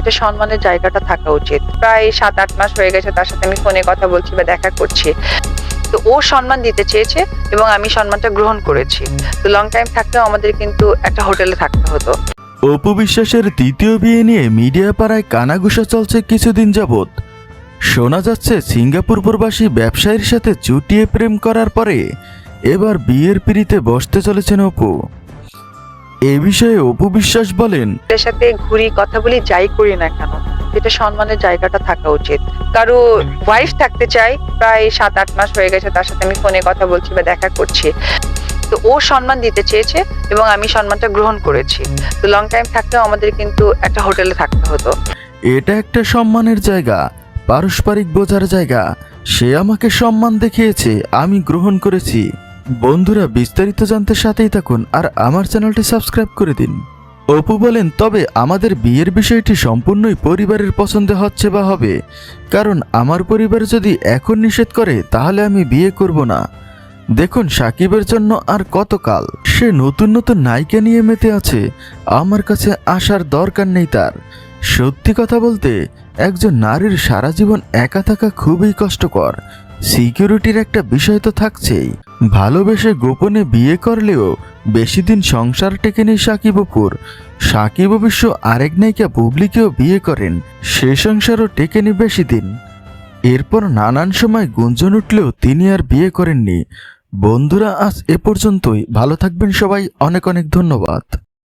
যেটা সম্মানের জায়গাটা থাকা উচিত। প্রায় সাত, আট মাস হয়ে গেছে তার সাথে আমি ফোনে কথা বলছি বা দেখা করছি। তো ও সম্মান দিতে চেয়েছে এবং আমি সম্মানটা গ্রহণ করেছি। তো লং টাইম থাকলেও আমাদের কিন্তু একটা হোটেলে থাকতে হতো। অপু বিশ্বাসের দ্বিতীয় বিয়ে নিয়ে মিডিয়া পাড়ায় কানাঘুষা চলছে কিছুদিন যাবৎ। শোনা যাচ্ছে সিঙ্গাপুর প্রবাসী ব্যবসায়ীর সাথে চুটিয়ে প্রেম করার পরে এবার বিয়ের পিড়িতে বসতে চলেছেন অপু। এ বিষয়ে অপু বিশ্বাস বলেন এর সাথে ঘুরি কথা বলি যাই করি না কেন এটা সম্মানের জায়গাটা থাকা উচিত। কারও ওয়াইফ থাকতে চাই প্রায় সাত আট মাস হয়ে গেছে তার সাথে আমি ফোনে কথা বলছি বা দেখা করছি। তো ও সম্মান দিতে চেয়েছে এবং আমি সম্মানটা গ্রহণ করেছি। তো লং টাইম থাকলেও আমাদের কিন্তু একটা হোটেলে থাকতে হতো। এটা একটা সম্মানের জায়গা পারস্পরিক বোঝার জায়গা। সে আমাকে সম্মান দেখিয়েছে আমি গ্রহণ করেছি। বন্ধুরা বিস্তারিত জানতে সাথেই থাকুন আর আমার চ্যানেলটি সাবস্ক্রাইব করে দিন। অপু বলেন, তবে আমাদের বিয়ের বিষয়টি সম্পূর্ণই পরিবারের পছন্দে হচ্ছে বা হবে। কারণ আমার পরিবার যদি এখন নিষেধ করে, তাহলে আমি বিয়ে করব না। দেখুন, সাকিবের জন্য আর কতকাল? সে নতুন নতুন নায়িকা নিয়ে মেতে আছে। আমার কাছে আসার দরকার নেই তার। সত্যি কথা বলতে, একজন নারীর সারা জীবন একা থাকা খুবই কষ্টকর। সিকিউরিটির একটা বিষয় তো থাকছেই। ভালোবেসে গোপনে বিয়ে করলেও বেশি দিন সংসার টেকেনি সাকিব অপুর। সাকিব অবশ্য আরেক নায়িকা বুবলিকেও বিয়ে করেন, সে সংসারও টেকেনি বেশি দিন এরপর নানান সময় গুঞ্জন উঠলেও তিনি আর বিয়ে করেননি। বন্ধুরা, আজ এ পর্যন্তই। ভালো থাকবেন সবাই। অনেক অনেক ধন্যবাদ।